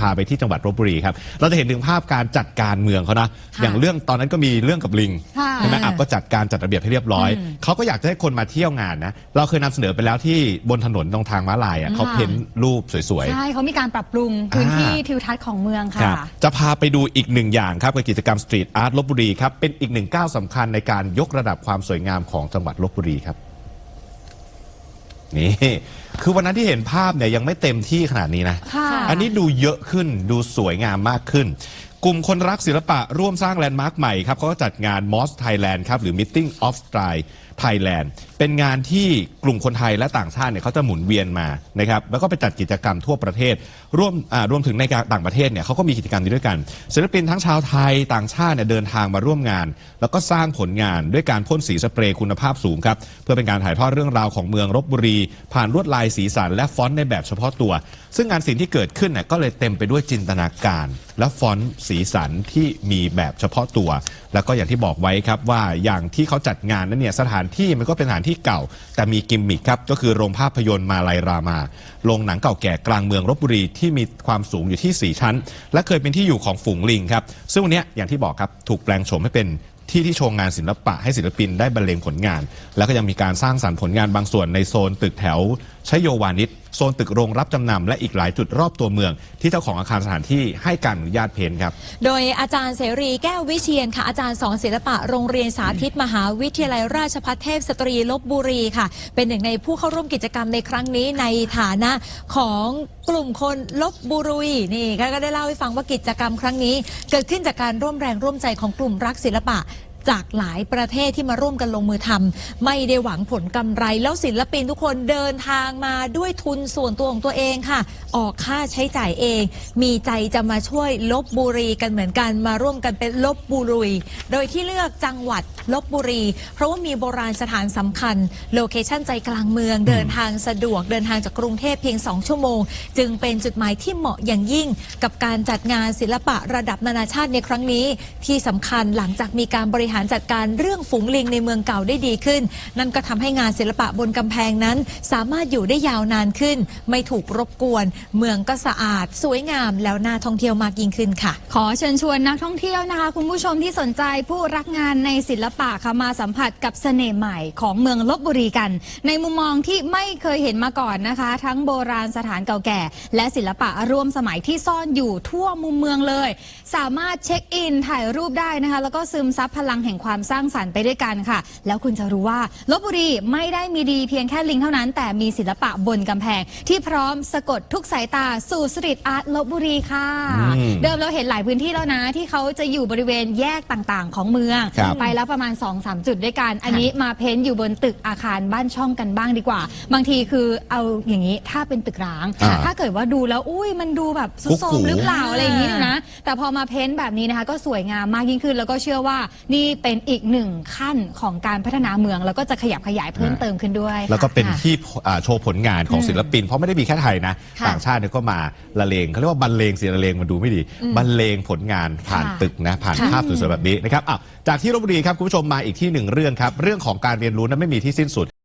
พาไปที่จังหวัดลบบุรีครับ เราจะเห็นถึงภาพการจัดการเมืองเขานะค่ะอย่างเรื่องตอนนั้นก็มีเรื่องกับลิงค่ะใช่ไหมอับก็จัดการจัดระเบียบให้เรียบร้อย เขาก็อยากจะให้คนมาเที่ยวงานนะ เราเคยนำเสนอไปแล้วที่บนถนนตรงทางม้าลายอะเขาเพ้นรูปสวยๆ ใช่เขามีการปรับปรุงพื้นที่อ่าทิวทัศน์ของเมืองครัค่ะบจะพาไปดูอีกหนึ่งอย่างครับกับกิจกรรมสตรีทอาร์ตลบบุรีครับ เป็นอีกหนึ่งก้าวสำคัญในการยกระดับความสวยงามของจังหวัดลบบุรีครับ นี่คือวันนั้นที่เห็นภาพเนี่ยยังไม่เต็มที่ขนาดนี้นะ ค่ะ อันนี้ดูเยอะขึ้นดูสวยงามมากขึ้น กลุ่มคนรักศิลปะร่วมสร้างแลนด์มาร์คใหม่ครับเขาก็จัดงาน Moss Thailand ครับหรือ Meeting of Style Thailand เป็นงานที่กลุ่มคนไทยและต่างชาติเนี่ยเขาจะหมุนเวียนมานะครับแล้วก็ไปจัดกิจกรรมทั่วประเทศร่วมอ่ารวมถึงในต่างประเทศเนี่ยเขาก็มีกิจกรรมนี้ด้วยกันศิลปินทั้งชาวไทยต่างชาติเนี่ยเดินทางมาร่วมงาน แล้วก็สร้างผลงานด้วยการพ่นสีสเปรย์คุณภาพสูงครับเพื่อเป็นการถ่ายทอดเรื่องราวของเมืองลบบุรี ผ่านลวดลายสีสันและฟอนต์ในแบบเฉพาะตัว ซึ่งงานศิลป์ที่เกิดขึ้นเนี่ยก็เลยเต็มไปด้วยจินตนาการ และฟอนต์สีสันที่มีแบบเฉพาะตัว แล้วก็อย่างที่บอกไว้ครับว่าอย่างที่เขาจัดงานนั้นเนี่ยสถานที่มันก็เป็นสถานที่เก่า แต่มีกิมมิคครับก็คือโรงภาพยนตร์มาลายรามาโรงหนังเก่าแก่กลางเมืองลบบุรีที่มีความสูงอยู่ที่ 4 ชั้น และเคยเป็นที่อยู่ของฝูงลิงครับซึ่งวันนี้อย่างที่บอกครับถูกแปลงโฉมให้เป็นที่ที่โชว์งานศิลปะให้ศิลปินได้บรรเลงผลงาน แล้วก็ยังมีการสร้างสรรค์ผลงานบางส่วนในโซนตึกแถวชโยวานิชโซนตึกโรงรับจำนำและอีกหลายจุดรอบตัวเมือง ที่เจ้าของอาคารสถานที่ให้การอนุญาตเพ้นครับ โดยอาจารย์เสรีแก้ววิเชียนค่ะอาจารย์สอนศิลปะโรงเรียนสาธิตมหาวิทยาลัยราชภัฏเทพสตรีลบบุรีค่ะ เป็นหนึ่งในผู้เข้าร่วมกิจกรรมในครั้งนี้ในฐานะของกลุ่มคนลบบุรีนี่ก็ได้เล่าให้ฟังว่ากิจกรรมครั้งนี้ เกิดขึ้นจากการร่วมแรงร่วมใจของกลุ่มรักศิลปะ จากหลายประเทศที่มาร่วมกันลงมือทำไม่ได้หวังผลกำไร แล้วศิลปินทุกคนเดินทางมาด้วยทุนส่วนตัวของตัวเองค่ะ ออกค่าใช้จ่ายเอง มีใจจะมาช่วยลบบุรีกันเหมือนกันมาร่วมกันเป็นลบบุรี โดยที่เลือกจังหวัดลบบุรี เพราะว่ามีโบราณสถานสำคัญ โลเคชั่นใจกลางเมืองเดินทางสะดวกเดินทางจากกรุงเทพเพียง 2 ชั่วโมง จึงเป็นจุดหมายที่เหมาะอย่างยิ่ง กับการจัดงานศิลปะระดับนานาชาติในครั้งนี้ ที่สำคัญหลังจากมีการบริหารการจัดการเรื่องฝูงลิงในเมืองเก่าได้ดีขึ้น นั่นก็ทำให้งานศิลปะบนกำแพงนั้น สามารถอยู่ได้ยาวนานขึ้น ไม่ถูกรบกวน เมืองก็สะอาด สวยงามแล้วน่าท่องเที่ยวมากยิ่งขึ้นค่ะ ขอเชิญชวนนักท่องเที่ยวนะคะ คุณผู้ชมที่สนใจผู้รักงานในศิลปะค่ะมาสัมผัสกับเสน่ห์ใหม่ของเมืองลบบุรีกัน ในมุมมองที่ไม่เคยเห็นมาก่อนนะคะ ทั้งโบราณสถานเก่าแก่ และศิลปะร่วมสมัยที่ซ่อนอยู่ทั่วมุมเมืองเลย สามารถเช็คอินถ่ายรูปได้นะคะ แล้วก็ซึมซับพลังแห่งความสร้างสรรค์ไปด้วยกันค่ะ แล้วคุณจะรู้ว่าลบบุรีไม่ได้มีดีเพียงแค่ลิงเท่านั้น แต่มีศิลปะบนกำแพง ที่พร้อมสะกดทุกสายตาสู่สตรีทอาร์ตลบบุรีค่ะ อืม เดิมเราเห็นหลายพื้นที่แล้วนะ ที่เขาจะอยู่บริเวณแยกต่างๆ ของเมือง ครับ ไปแล้วประมาณ 2-3 จุดด้วยกัน อันนี้มาเพ้นท์อยู่บนตึกอาคารบ้านช่องกันบ้างดีกว่า บางทีคือเอาอย่างนี้ถ้าเป็นตึกร้าง อ่าถ้าเกิดว่าดูแล้วอุ้ยมันดูแบบซุดโทรกุ๊มกกูหรือเปล่าอะไรอย่างนี้นะ แต่พอมาเพ้นท์แบบนี้นะคะ ก็สวยงามมากยิ่งขึ้นแล้วก็เชื่อว่านี่เป็นอีกหนึ่งขั้นของการพัฒนาเมือง แล้วก็จะขยับขยายเพิ่มเติมขึ้นด้วยแล้วก็เป็นค่ะที่อ่าโชว์ผลงานของศิลปิน เพราะไม่ได้มีแค่ไทยนะ ค่ะต่างชาติเนี่ยก็มาละเลงเขาเรียกว่าบรรเลงเสียงละเลงมันดูไม่ดีบรรเลงผลงานผ่านค่ะ ตึกนะ ผ่านค่ะภาพสวยๆแบบนี้นะครับอ้าวจากที่ลบบุรีครับคุณผู้ชมมาอีกที่หนึ่งเรื่องครับ เรื่องของการเรียนรู้นั้นไม่มีที่สิ้นสุด